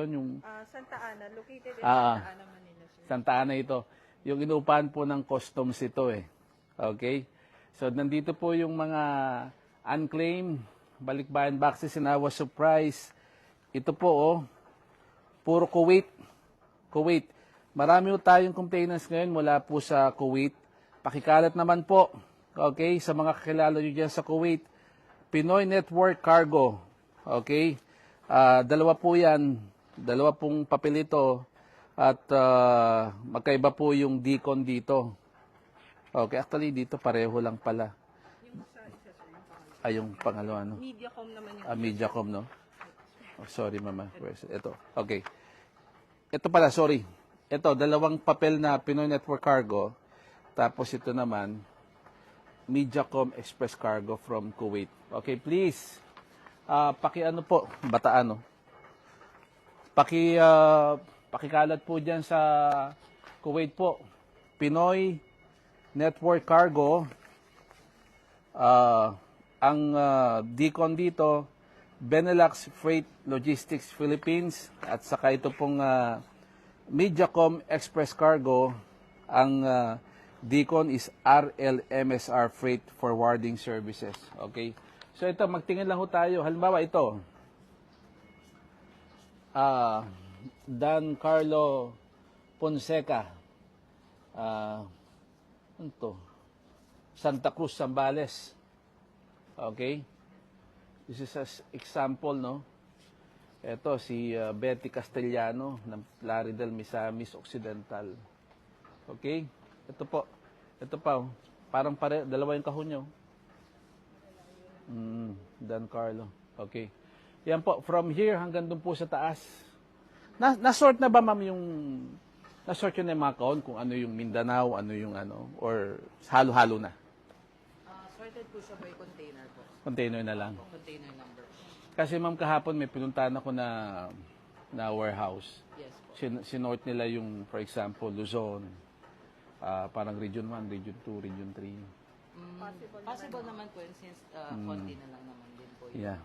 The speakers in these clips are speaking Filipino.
Yun yung Ah, Santa Ana, located in Ah. Santa Ana, Manila, sir. Santa Ana ito. Yung inuupahan po ng customs ito eh. Okay? So, nandito po yung mga unclaimed balikbayan boxes and I was surprised. Ito po oh, puro Kuwait. Kuwait. Marami po tayong containers ngayon mula po sa Kuwait. Pakikalat naman po, okay, sa mga kakilala nyo dyan sa Kuwait. Pinoy Network Cargo. Okay? Ah, dalawa po yan. Dalawa pong papel ito. At ah, magkaiba po yung deacon dito. Okay, actually dito pareho lang pala. Ay, yung pangalawa, no? Mediacom naman yung Ah, Mediacom, no? Oh, sorry, mama. Where's it? Ito. Okay. Ito pala, sorry. Ito, dalawang papel na Pinoy Network Cargo. Tapos ito naman, Mediacom Express Cargo from Kuwait. Okay, please. Ah, paki ano po, bataan, no? Paki, ah, pakikalat po dyan sa Kuwait po. Pinoy Network Cargo. Ah, ang ah, Deacon dito, Benelux Freight Logistics Philippines at saka ito pong ah, Mediacom Express Cargo. Ang ah, Deacon is RLMSR Freight Forwarding Services. Okay? So ito, magtingin lang ho tayo. Halimbawa ito, ah Dan Carlo Fonseca. Ah, ano to? Santa Cruz, Zambales. Okay? This is an example, no? Ito, si uh, Betty Castellano ng Plaridel, Misamis Occidental. Okay? Ito po. Ito pa, oh. parang pare, dalawa yung kahon nyo. Mm, Dan Carlo. Okay. Yan po, from here hanggang dun po sa taas. Na, na-sort na ba, ma'am, yung... Na-sort yun na yung mga kahon kung ano yung Mindanao, ano yung ano, or halo-halo na? Ah, sorted po siya by container po. Container na lang. Container number. Kasi ma'am kahapon may pinuntahan ako na na warehouse. Yes po. Sin sinort nila yung for example Luzon. ah, parang region 1, region 2, region 3. Mm, possible, naman po since uh, konti na lang naman din po yung Yeah.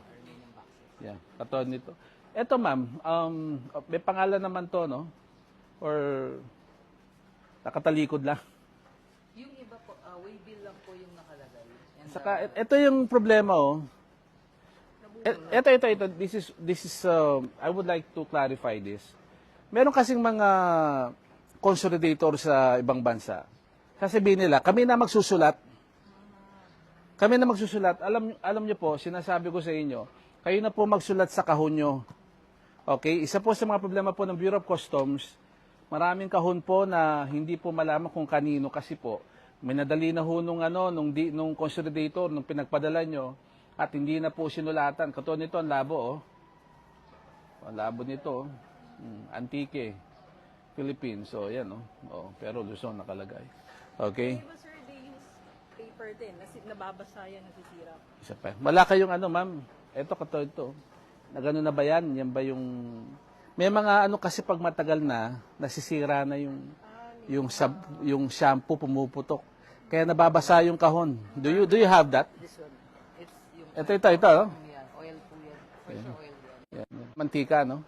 Yeah, katulad nito. Eto ma'am, um, may pangalan naman to, no? Or nakatalikod lang. Yung iba po, uh, way bill lang po yung nakalagay. And, Saka et- eto yung problema oh. Eto ito ito this is this is uh, I would like to clarify this. Meron kasing mga consolidator sa ibang bansa. Sasabihin nila, kami na magsusulat. Kami na magsusulat. Alam alam niyo po, sinasabi ko sa inyo, kayo na po magsulat sa kahon nyo. Okay? Isa po sa mga problema po ng Bureau of Customs, maraming kahon po na hindi po malaman kung kanino kasi po may nadali na ho nung ano nung di, nung consolidator nung pinagpadala nyo at hindi na po sinulatan. Katulad nito ang labo oh. Ang labo nito. oh. Hmm, Antique. Philippines. So yan oh. oh pero Luzon nakalagay. Okay? Di ba, sir, they use paper din. Nasi, nababasa yan, nasisira. Isa pa. Wala kayong ano, ma'am. Ito, katulad ito. Nagano na ba yan? Yan ba yung... May mga ano kasi pag matagal na, nasisira na yung yung sab, yung shampoo pumuputok. Kaya nababasa yung kahon. Do you do you have that? This one, it's yung, Ito ito ito. Oh. yan, oil po yan. Oil. Yan, yan. Mantika, no?